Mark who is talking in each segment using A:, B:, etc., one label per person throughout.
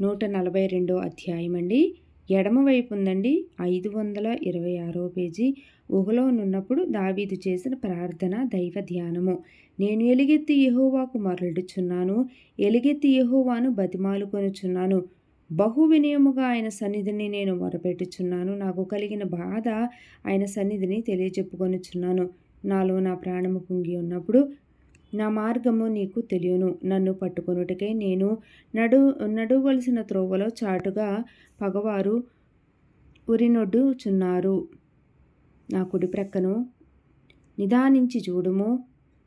A: నూట నలభై రెండో అధ్యాయం అండి. ఎడమవైపు ఉందండి. ఐదు వందల ఇరవై ఆరో పేజీ. ఊహలోనున్నప్పుడు దావీదు చేసిన ప్రార్థన దైవ ధ్యానము. నేను ఎలుగెత్తి యహోవాకు మరలుచున్నాను. ఎలుగెత్తి యహోవాను బతిమాలుకొనుచున్నాను. బహు వినయముగా ఆయన సన్నిధిని నేను మొరపెట్టుచున్నాను. నాకు కలిగిన బాధ ఆయన సన్నిధిని తెలియజెప్పుకొనుచున్నాను. నాలో నా ప్రాణము కుంగి ఉన్నప్పుడు నా మార్గము నీకు తెలియను. నన్ను పట్టుకొనుటకే నేను నడు నడువలసిన త్రోవలో చాటుగా పగవారు ఉరినొడ్డుచున్నారు. నా కుడి ప్రక్కను నిదానించి చూడుము.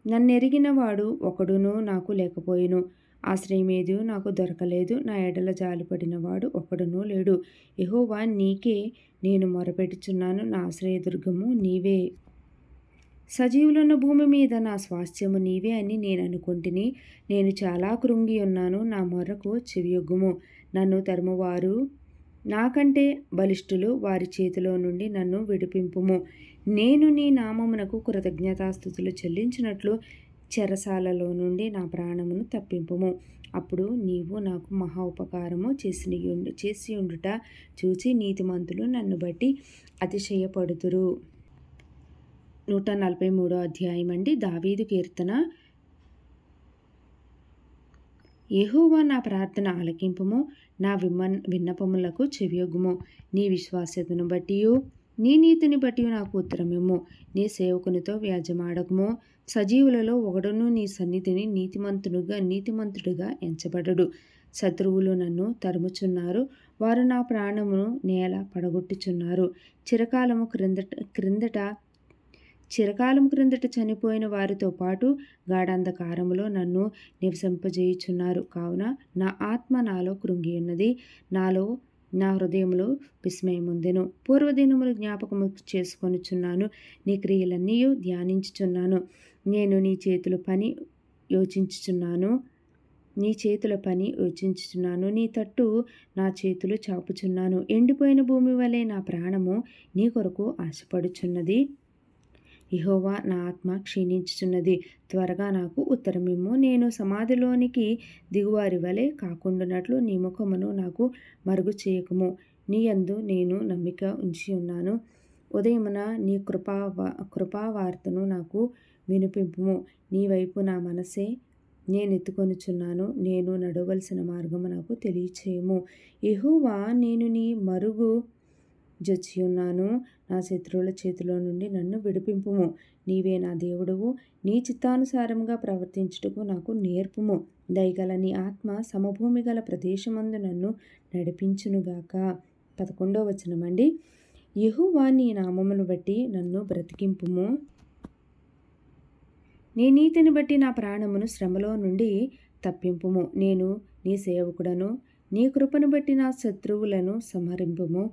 A: నన్నెరిగిన వాడు ఒకడును నాకు లేకపోయిను. ఆశ్రయమేది నాకు దొరకలేదు. నా ఎడల జాలిపడినవాడు ఒకడునూ లేడు. ఎహోవా నీకే నేను మొరపెట్టుచున్నాను. నా ఆశ్రయదుర్గము నీవే. సజీవులున్న భూమి మీద నా స్వాస్థ్యము నీవే అని నేను అనుకుంటుని నేను చాలా కృంగి ఉన్నాను నా మొర్రకు చెవియొగ్గుము. నన్ను తరుమువారు నాకంటే బలిష్ఠులు వారి చేతిలో నుండి నన్ను విడిపింపుము. నేను నీ నామమునకు కృతజ్ఞతాస్థుతులు చెల్లించినట్లు చెరసాలలో నుండి నా ప్రాణమును తప్పింపుము. అప్పుడు నీవు నాకు మహా ఉపకారము చేసి చేసి ఉండుట చూచి నీతిమంతులు నన్ను బట్టి అతిశయపడుతురు. నూట నలభై మూడో అధ్యాయం అండి. దావీదు కీర్తన. ఏహోవా నా ప్రార్థన ఆలకింపము నా విమన్ విన్నపములకు చెవియొగ్గుము. నీ విశ్వాసతను బట్టి నీ నీతిని బట్టి నాకు ఉత్తరమేమో నీ సేవకునితో వ్యాజమాడకము సజీవులలో ఒకడును నీ సన్నిధిని నీతిమంతుడుగా నీతిమంతుడిగా ఎంచబడడు. శత్రువులు నన్ను తరుముచున్నారు. వారు నా ప్రాణమును నేల పడగొట్టుచున్నారు. చిరకాలము క్రిందట క్రిందట చిరకాలం క్రిందట చనిపోయిన వారితో పాటు గాఢంధకారములో నన్ను నివసింపజేయుచున్నారు. కావున నా ఆత్మ నాలో కృంగి ఉన్నది. నాలో నా హృదయంలో విస్మయముందెను. పూర్వదినములు జ్ఞాపకము చేసుకొనుచున్నాను. నీ క్రియలన్నీ ధ్యానించుచున్నాను. నేను నీ చేతుల పని యోచించుచున్నాను. నీ చేతుల పని యోచించుచున్నాను. నీ తట్టు నా చేతులు చాపుచున్నాను. ఎండిపోయిన భూమి వలె నా ప్రాణము నీ కొరకు ఆశపడుచున్నది. ఇహోవా నా ఆత్మ క్షీణించుచున్నది. త్వరగా నాకు ఉత్తరమిమ్ము నేను సమాధిలోనికి దిగువారి వలె కాకుండానట్లు నీ ముఖమును నాకు మరుగు చేయకము. నీ అందు నేను నమ్మిక ఉంచి ఉన్నాను. ఉదయమున నీ కృపా కృపావార్తను నాకు వినిపింపుము. నీ వైపు నా మనసే నేను ఎత్తుకొనుచున్నాను నేను నడవలసిన మార్గము నాకు తెలియచేయము. ఎహోవా నేను నీ మరుగు జొచ్చి ఉన్నాను. నా శత్రువుల చేతిలో నుండి నన్ను విడిపింపుము. నీవే నా దేవుడువు. నీ చిత్తానుసారంగా ప్రవర్తించుటకు నాకు నేర్పుము. దయగల నీ ఆత్మ సమభూమి గల ప్రదేశమందు నన్ను నడిపించునుగాక. పదకొండో వచనమండి. యహువా నీ నామమును బట్టి నన్ను బ్రతికింపుము. నీ నీతిని బట్టి నా ప్రాణమును శ్రమలో నుండి తప్పింపుము. నేను నీ సేవకుడను. నీ కృపను బట్టి నా శత్రువులను సంహరింపుము.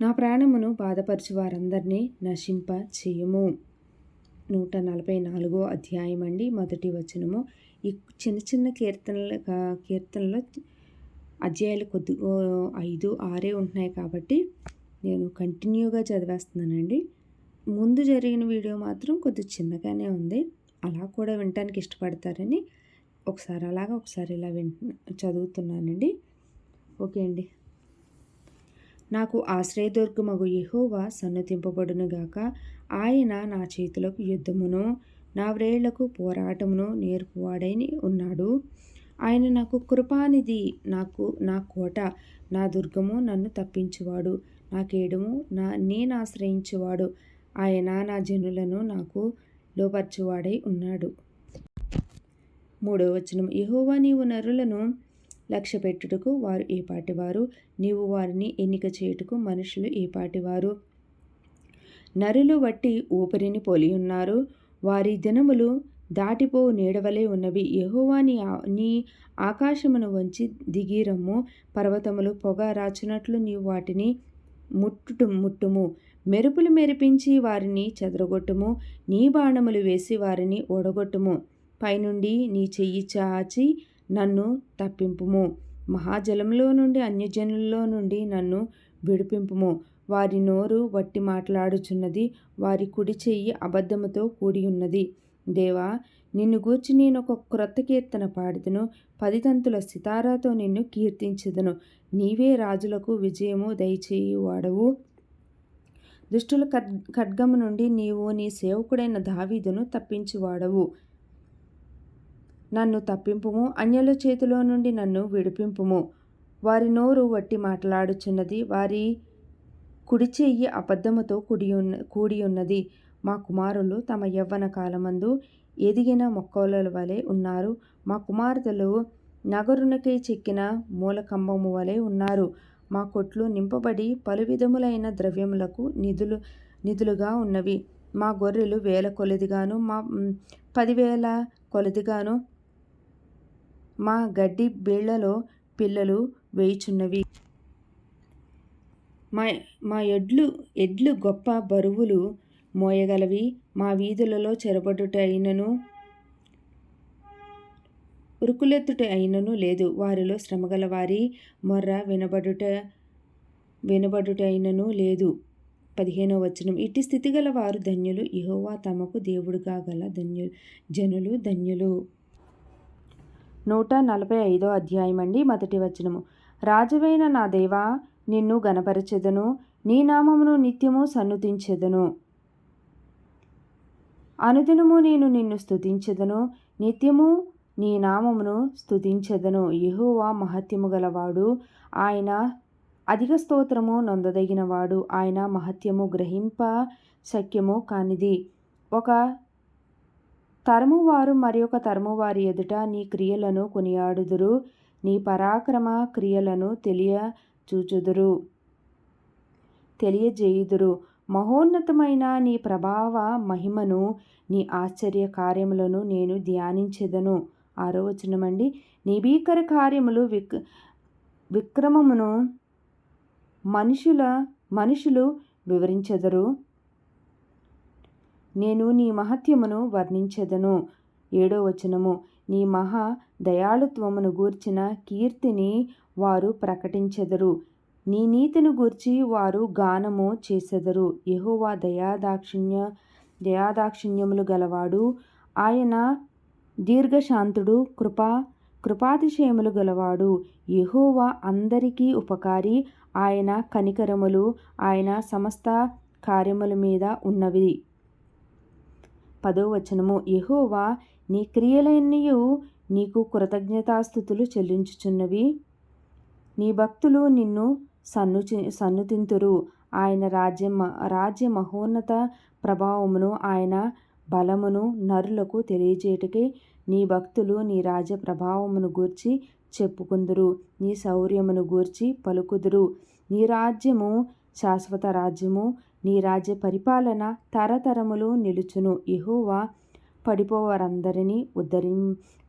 A: నా ప్రాణమును బాధపరచు వారందరినీ నశింప చేయము నూట నలభై నాలుగో అధ్యాయం అండి. మొదటి వచనము. ఈ చిన్న చిన్న కీర్తనలు కీర్తనలో అధ్యాయాలు కొద్ది ఐదు ఆరే ఉంటున్నాయి కాబట్టి నేను కంటిన్యూగా చదివేస్తున్నానండి. ముందు జరిగిన వీడియో మాత్రం కొద్ది చిన్నగానే ఉంది. అలా కూడా వినటానికి ఇష్టపడతారని ఒకసారి అలాగా ఒకసారి ఇలా వింటు చదువుతున్నానండి. ఓకే అండి. నాకు ఆశ్రయదుర్గమగు యహోవా సన్నతింపబడునుగాక ఆయన నా చేతులకు యుద్ధమును నా వ్రేళ్ళకు పోరాటమును నేర్పువాడని ఉన్నాడు. ఆయన నాకు కృపానిధి నాకు నా కోట నా దుర్గము నన్ను తప్పించువాడు. నా కేడుము నా నేను ఆశ్రయించువాడు. ఆయన నా జనులను నాకు లోపరచువాడై ఉన్నాడు. మూడవ వచనం. యహోవా నీవు నరులను లక్ష్య పెట్టుటకు వారు ఏపాటివారు నీవు వారిని ఎన్నిక చేయుటకు మనుషులు ఏపాటివారు నరులు వట్టి ఊపిరిని పోలియున్నారు వారి దినములు దాటిపో నీడవలే ఉన్నవి. యహోవా నీ నీ ఆకాశమును వంచి దిగిరమ్ము పర్వతములు పొగ రాచినట్లు నీవు వాటిని ముట్టుటు ముట్టుము. మెరుపులు మెరిపించి వారిని చెదరగొట్టుము. నీ బాణములు వేసి వారిని ఓడగొట్టుము. పైనుండి నీ చెయ్యి చాచి నన్ను తప్పింపుము. మహాజలంలో నుండి అన్యజనుల్లో నుండి నన్ను విడిపింపుము. వారి నోరు వట్టి మాట్లాడుచున్నది వారి కుడి చెయ్యి అబద్ధముతో కూడి ఉన్నది దేవా నిన్ను గూర్చి నేను ఒక క్రొత్త కీర్తన పాడుదును. పది తంతుల సితారాతో నిన్ను కీర్తించదును. నీవే రాజులకు విజయము దయచేయువాడవు. దుష్టుల ఖడ్ ఖడ్గము నుండి నీవు నీ సేవకుడైన దావీదును తప్పించువాడవు. నన్ను తప్పింపుము అన్యుల చేతిలో నుండి నన్ను విడిపింపుము. వారి నోరు వట్టి మాట్లాడుచున్నది వారి కుడి చెయ్యి అబద్ధముతో కుడి ఉన్న కూడి ఉన్నది మా కుమారులు తమ యవ్వన కాలమందు ఎదిగిన మొక్కల వలె ఉన్నారు. మా కుమార్తెలు నగరునకై చెక్కిన మూలకంబము వలె ఉన్నారు. మా కొట్లు నింపబడి పలు విధములైన ద్రవ్యములకు నిధులు నిధులుగా ఉన్నవి. మా గొర్రెలు వేల కొలదిగాను మా పదివేల కొలదిగాను మా గడ్డి బీళ్ళలో పిల్లలు వేయుచున్నవి. మా మా ఎడ్లు ఎడ్లు గొప్ప బరువులు మోయగలవి. మా వీధులలో చెరబడుట అయినను ఉరుకులెత్తుట అయినను లేదు. వారిలో శ్రమగల వారి మొర్ర వినబడుట వినబడుట అయినను లేదు. పదిహేనో వచనం. ఇట్టి స్థితి గల వారు ధన్యులు. ఇహోవా తమకు దేవుడుగా గల ధన్యులు జనులు ధన్యులు. నూట నలభై ఐదో అధ్యాయం అండి మొదటి వచనము. రాజువైన నా దేవా నిన్ను గనపరచెదను నీ నామమును నిత్యము సన్నుతించెదను. అనుదినము నేను నిన్ను స్తుతించెదను నిత్యము నీ నామమును స్తుతించెదను. యహోవా మహత్యము గలవాడు ఆయన అధిక స్తోత్రము నొందదగినవాడు. ఆయన మహత్యము గ్రహింప శక్యము కానిది. ఒక తరమువారు మరి ఒక తరమువారి ఎదుట నీ క్రియలను కొనియాడుదురు నీ పరాక్రమ క్రియలను తెలియ చూచుదురు తెలియజేయుదురు. మహోన్నతమైన నీ ప్రభావ మహిమను నీ ఆశ్చర్య కార్యములను నేను ధ్యానించెదను. ఆరో వచనమండి. నీ భీకర కార్యములు విక్ విక్రమమును మనుషుల మనుషులు వివరించెదరు. నేను నీ మహత్యమును వర్ణించెదను. ఏడో వచనము. నీ మహా దయాళుత్వమును గూర్చిన కీర్తిని వారు ప్రకటించెదరు. నీ నీతిని గూర్చి వారు గానము చేసెదరు. యహోవా దయాదాక్షిణ్య దయాదాక్షిణ్యములు గలవాడు. ఆయన దీర్ఘశాంతుడు కృపా కృపాతిశయములు గలవాడు. యహోవా అందరికీ ఉపకారి. ఆయన కనికరములు ఆయన సమస్త కార్యముల మీద ఉన్నవి. పదో వచనము యహోవా నీ క్రియలన్నయు నీకు కృతజ్ఞతాస్థుతులు చెల్లించుచున్నవి. నీ భక్తులు నిన్ను సన్ను సన్నుతింతురు ఆయన రాజ్యం రాజ్య మహోన్నత ప్రభావమును ఆయన బలమును నరులకు తెలియజేయటకే నీ భక్తులు నీ రాజ్య ప్రభావమును గూర్చి చెప్పుకుందురు. నీ శౌర్యమును గూర్చి పలుకుదురు. నీ రాజ్యము శాశ్వత రాజ్యము నీ రాజ్య పరిపాలన తరతరములు నిలుచును. ఇహోవా పడిపోవారందరినీ ఉద్ధరి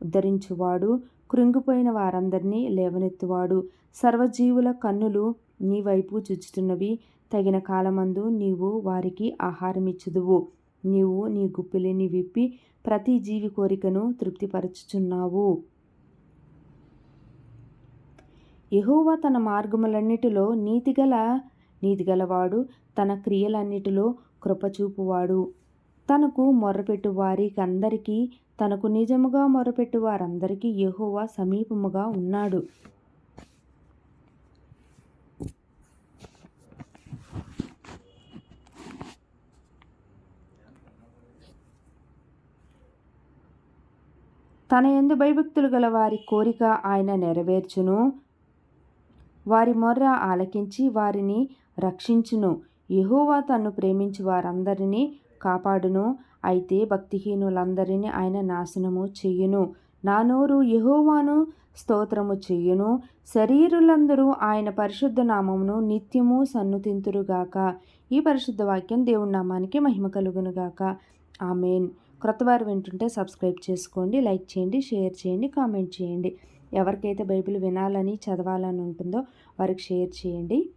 A: ఉద్ధరించువాడు. కృంగిపోయిన వారందరినీ లేవనెత్తువాడు. సర్వజీవుల కన్నులు నీ వైపు చుచ్చుతున్నవి తగిన కాలమందు నీవు వారికి ఆహారం ఇచ్చుదువు నీవు నీ గుప్పిలిని విప్పి ప్రతి జీవి కోరికను తృప్తిపరచుచున్నావు. యహోవా తన మార్గములన్నిటిలో నీతిగల నీతిగలవాడు తన క్రియలన్నిటిలో కృపచూపువాడు. తనకు మొర్రపెట్టు వారికి అందరికీ తనకు నిజముగా మొరపెట్టు వారందరికీ యహోవా సమీపముగా ఉన్నాడు. తన ఎందు భయభక్తులు గల వారి కోరిక ఆయన నెరవేర్చును. వారి మొర్ర ఆలకించి వారిని రక్షించును. యహోవా తన్ను ప్రేమించి వారందరినీ కాపాడును. అయితే భక్తిహీనులందరినీ ఆయన నాశనము చెయ్యును నా నోరు యహోవాను స్తోత్రము చెయ్యును శరీరులందరూ ఆయన పరిశుద్ధ నామమును నిత్యము సన్నుతింతురుగాక. ఈ పరిశుద్ధ వాక్యం దేవుడి నామానికి మహిమ కలుగునుగాక. ఆమెన్. క్రొత్తవారు వింటుంటే సబ్స్క్రైబ్ చేసుకోండి లైక్ చేయండి షేర్ చేయండి కామెంట్ చేయండి. ఎవరికైతే బైబిల్ వినాలని చదవాలని ఉంటుందో వారికి షేర్ చేయండి.